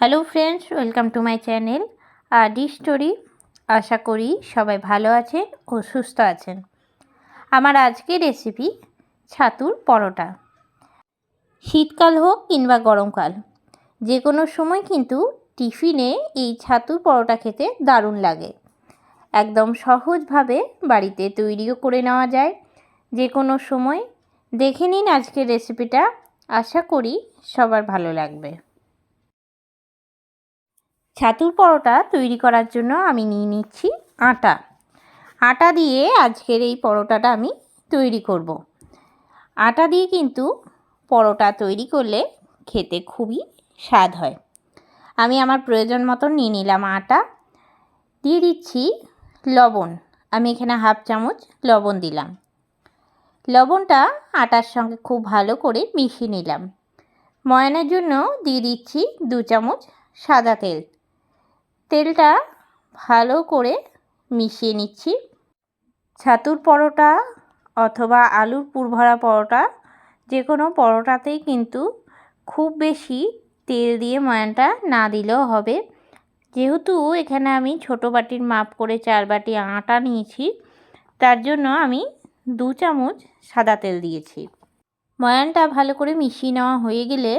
Hello friends welcome to my channel Adi story আশা করি সবাই ভালো আছেন ও সুস্থ আছেন। আমার আজকের রেসিপি ছাতুর পরোটা। শীতকাল হোক কিংবা গরমকাল যে কোনো সময় কিন্তু টিফিনে এই ছাতুর পরোটা খেতে দারুণ লাগে। একদম সহজভাবে বাড়িতে তৈরিও করে নেওয়া যায়। যে কোনো সময় দেখে নিন আজকের রেসিপিটা আশা করি সবার ভালো লাগবে। ছাতুর পরোটা তৈরি করার জন্য আমি নিয়ে নিচ্ছি আটা। আটা দিয়ে আজকের এই পরোটাটা আমি তৈরি করব। আটা দিয়ে কিন্তু পরোটা তৈরি করলে খেতে খুবই স্বাদ হয়। আমি আমার প্রয়োজন মতন নিয়ে নিলাম আটা। দিয়ে দিচ্ছি লবণ। আমি এখানে হাফ চামচ লবণ দিলাম। লবণটা আটার সঙ্গে খুব ভালো করে মিশিয়ে নিলাম। ময়নের জন্য দিয়ে দিচ্ছি দু চামচ সাদা তেল। তেলটা ভালো করে মিশিয়ে নিচ্ছি। ছাতুর পরোটা অথবা আলুর পুরভরা পরোটা যে কোনো পরোটাতেই কিন্তু খুব বেশি তেল দিয়ে ময়ানটা না দিলেও হবে। যেহেতু এখানে আমি ছোট বাটির মাপ করে চার বাটি আটা নিয়েছি, তার জন্য আমি দু চামচ সাদা তেল দিয়েছি। ময়ানটা ভালো করে মিশিয়ে নেওয়া হয়ে গেলে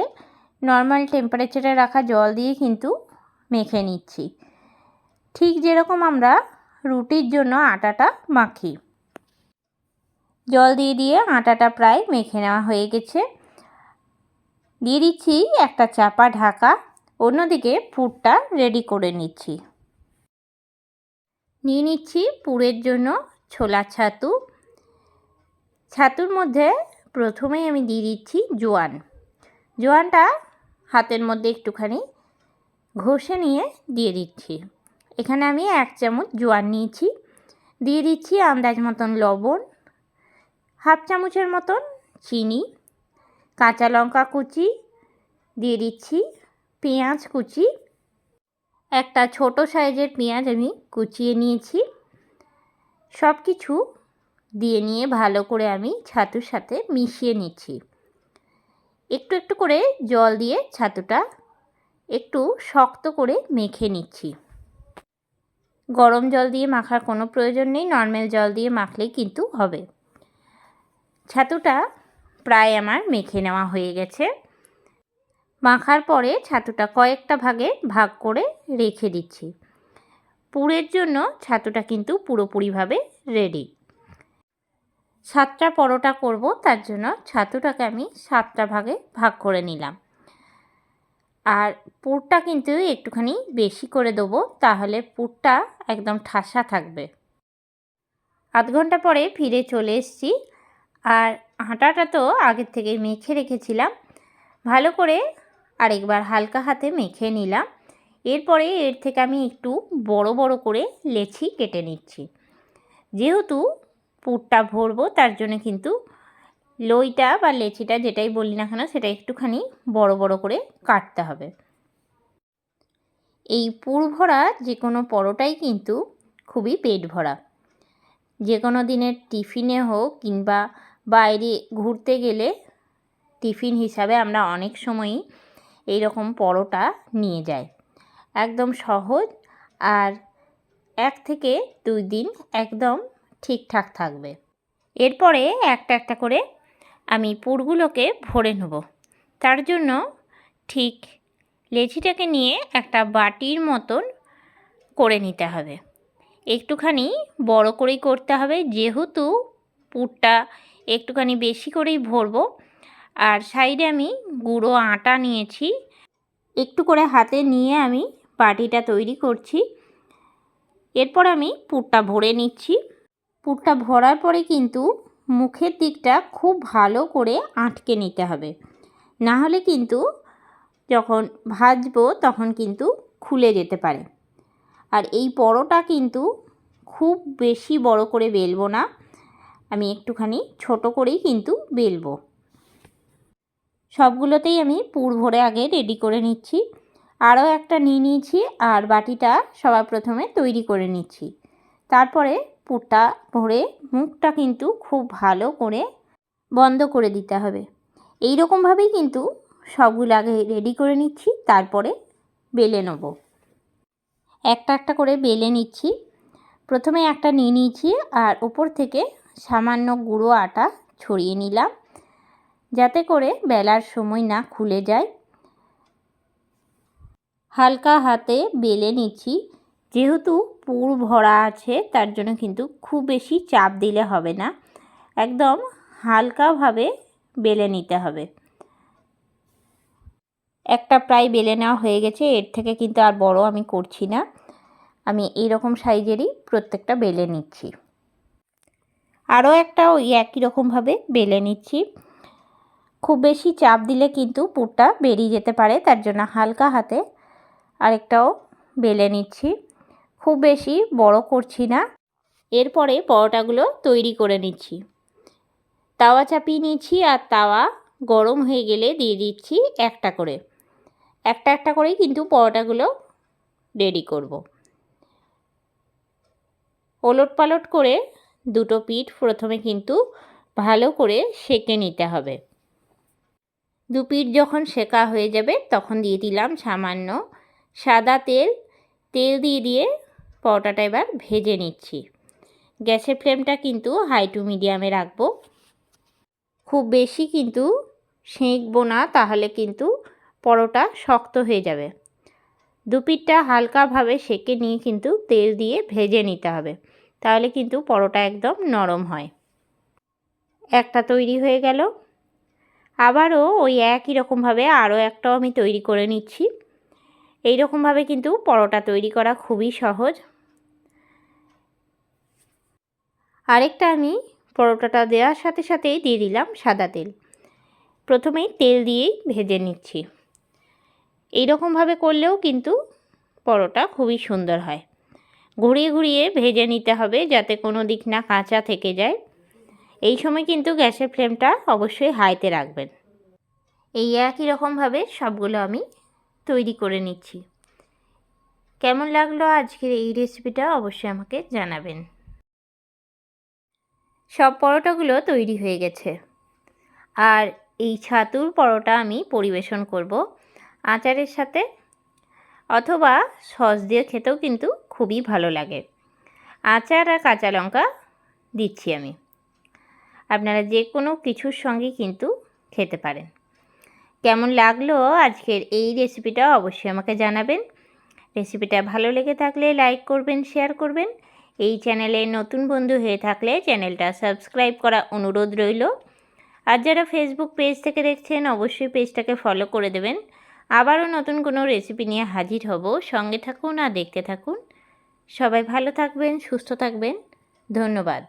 নর্মাল টেম্পারেচারে রাখা জল দিয়ে কিন্তু মেখে নিচ্ছি। ঠিক যেরকম আমরা রুটির জন্য আটাটা মাখি। জল দিয়ে দিয়ে আটাটা প্রায় মেখে নেওয়া হয়ে গেছে। দিয়ে দিচ্ছি একটা চাপা ঢাকা, অন্যদিকে পুরটা রেডি করে নিচ্ছি। নিয়ে নিচ্ছি পুরের জন্য ছোলা ছাতু। ছাতুর মধ্যে প্রথমেই আমি দিয়ে দিচ্ছি জোয়ান। জোয়ানটা হাতের মধ্যে একটুখানি ঘষে নিয়ে দিয়ে দিচ্ছি। এখানে আমি এক চামচ জোয়ার নিয়েছি। দিয়ে দিচ্ছি আন্দাজ মতন লবণ, হাফ চামচের মতন চিনি, কাঁচা লঙ্কা কুচি, দিয়ে দিচ্ছি পেঁয়াজ কুচি। একটা ছোট সাইজের পেঁয়াজ আমি কুচিয়ে নিয়েছি। সব কিছু দিয়ে নিয়ে ভালো করে আমি ছাতুর সাথে মিশিয়ে নিচ্ছি। একটু একটু করে জল দিয়ে ছাতুটা একটু শক্ত করে মেখে নিচ্ছি। গরম জল দিয়ে মাখার কোনো প্রয়োজন নেই, নর্মাল জল দিয়ে মাখলেই কিন্তু হবে। ছাতুটা প্রায় আমার মেখে নেওয়া হয়ে গেছে। মাখার পরে ছাতুটা কয়েকটা ভাগে ভাগ করে রেখে দিচ্ছি। পুরের জন্য ছাতুটা কিন্তু পুরোপুরিভাবে রেডি সাতটা পরোটা করব, তার জন্য ছাতুটাকে আমি সাতটা ভাগে ভাগ করে নিলাম। আর পুরটা কিন্তু একটুখানি বেশি করে দেবো, তাহলে পুরটা একদম ঠাসা থাকবে। আধ ঘণ্টা পরে ফিরে চলে এসেছি। আর আটাটা তো আগের থেকে মেখে রেখেছিলাম। ভালো করে আরেকবার হালকা হাতে মেখে নিলাম। এরপরে এর থেকে আমি একটু বড় বড় করে লেচি কেটে নিচ্ছি। যেহেতু পুরটা ভরবো, তার জন্য কিন্তু লইটা বা লেচিটা যেটাই বলি না কেন, সেটা একটুখানি বড় বড় করে কাটতে হবে। এই পুর ভরা যে কোনো পরোটাই কিন্তু খুবই পেট ভরা। যে কোনো দিনের টিফিনে হোক কিংবা বাইরে ঘুরতে গেলে টিফিন হিসাবে আমরা অনেক সময়ই এই রকম পরোটা নিয়ে যাই। একদম সহজ আর এক থেকে দুই দিন একদম ঠিকঠাক থাকবে। এরপরে একটা একটা করে আমি পুরগুলোকে ভরে নেব। তার জন্য ঠিক লেচিটাকে নিয়ে একটা বাটির মতন করে নিতে হবে। একটুখানি বড় করেই করতে হবে, যেহেতু পুরটা একটুখানি বেশি করেই ভরবো। আর সাইডে আমি গুঁড়ো আটা নিয়েছি। একটু করে হাতে নিয়ে আমি বাটিটা তৈরি করছি। এরপর আমি পুরটা ভরে নিচ্ছি। পুরটা ভরার পরে কিন্তু মুখের দিকটা খুব ভালো করে আটকে নিতে হবে। না হলে কিন্তু যখন ভাজবো তখন কিন্তু খুলে যেতে পারে। আর এই পরোটা কিন্তু খুব বেশি বড় করে বেলবো না, আমি একটুখানি ছোট করেই কিন্তু বেলবো। সবগুলোতেই আমি পুর ভরে আগে রেডি করে নিচ্ছি। আরও একটা নিয়ে নিয়েছি আর বাটিটা সবার প্রথমে তৈরি করে নিচ্ছি। তারপরে পুরটা ভরে মুখটা কিন্তু খুব ভালো করে বন্ধ করে দিতে হবে। এই রকমভাবেই কিন্তু সবগুলো আগে রেডি করে নিচ্ছি, তারপরে বেলে নেব। একটা একটা করে বেলে নিচ্ছি। প্রথমে একটা নিয়ে নিয়েছি আর ওপর থেকে সামান্য গুঁড়ো আটা ছড়িয়ে নিলাম, যাতে করে বেলার সময় না খুলে যায়। হালকা হাতে বেলে নিচ্ছি। যেহেতু পুর ভরা আছে, তার জন্য কিন্তু খুব বেশি চাপ দিলে হবে না। একদম হালকাভাবে বেলে নিতে হবে। একটা প্রায় বেলে নেওয়া হয়ে গেছে, এর থেকে কিন্তু আর বড় আমি করছি না। আমি এই রকম সাইজেরই প্রত্যেকটা বেলে নিচ্ছি। আরও একটা ওই একই রকমভাবে বেলে নিচ্ছি। খুব বেশি চাপ দিলে কিন্তু পুরটা বেরিয়ে যেতে পারে, তার জন্য হালকা হাতে আরেকটাও বেলে নিচ্ছি। খুব বেশি বড় করছি না। এরপরে পরোটাগুলো তৈরি করে নিচ্ছি। তাওয়া চাপিয়ে নিচ্ছি আর তাওয়া গরম হয়ে গেলে দিয়ে দিচ্ছি একটা করে। একটা একটা করেই কিন্তু পরোটাগুলো রেডি করব। ওলট পালট করে দুটো পিঠ প্রথমে কিন্তু ভালো করে সেঁকে নিতে হবে। দু পিঠ যখন সেকা হয়ে যাবে তখন দিয়ে দিলাম সামান্য সাদা তেল। তেল দিয়ে দিয়ে পরোটাটা এবার ভেজে নিচ্ছি। গ্যাসের ফ্লেমটা কিন্তু হাই টু মিডিয়ামে রাখব। খুব বেশি কিন্তু সেঁকবো না, তাহলে কিন্তু পরোটা শক্ত হয়ে যাবে। দুপিটটা হালকাভাবে সেকে নিয়ে কিন্তু তেল দিয়ে ভেজে নিতে হবে, তাহলে কিন্তু পরোটা একদম নরম হয়। একটা তৈরি হয়ে গেল। আবারও ওই একই রকমভাবে আরও একটাও আমি তৈরি করে নিচ্ছি। এই রকমভাবে কিন্তু পরোটা তৈরি করা খুবই সহজ। আরেকটা আমি পরোটাটা দেওয়ার সাথে সাথেই দিয়ে দিলাম সাদা তেল। প্রথমেই তেল দিয়েই ভেজে নিচ্ছি। এই রকমভাবে করলেও কিন্তু পরোটা খুবই সুন্দর হয়। ঘুরিয়ে ঘুরিয়ে ভেজে নিতে হবে যাতে কোনো দিক না কাঁচা থেকে যায়। এই সময় কিন্তু গ্যাসের ফ্লেমটা অবশ্যই হাইতে রাখবেন। এই একই রকমভাবে সবগুলো আমি তৈরি করে নিচ্ছি। কেমন লাগল আজকের এই রেসিপিটা অবশ্যই আমাকে জানাবেন। সব পরোটাগুলো তৈরি হয়ে গেছে। আর এই ছাতুর পরোটা আমি পরিবেশন করব আচারের সাথে। অথবা সস দিয়ে খেতেও কিন্তু খুবই ভালো লাগে। আচার আর কাঁচা লঙ্কা দিচ্ছি আমি। আপনারা যে কোনো কিছুর সঙ্গে কিন্তু খেতে পারেন। কেমন লাগল আজকের এই রেসিপিটা অবশ্যই আমাকে জানাবেন। রেসিপিটা ভালো লেগে থাকলে লাইক করবেন, শেয়ার করবেন। এই চ্যানেলে নতুন বন্ধু হয়ে থাকলে চ্যানেলটা সাবস্ক্রাইব করা অনুরোধ রইল। আর যারা ফেসবুক পেজ থেকে দেখছেন, অবশ্যই পেজটাকে ফলো করে দেবেন। আবারও নতুন কোনো রেসিপি নিয়ে হাজির হব। সঙ্গে থাকুন আর দেখতে থাকুন। সবাই ভালো থাকবেন, সুস্থ থাকবেন। ধন্যবাদ।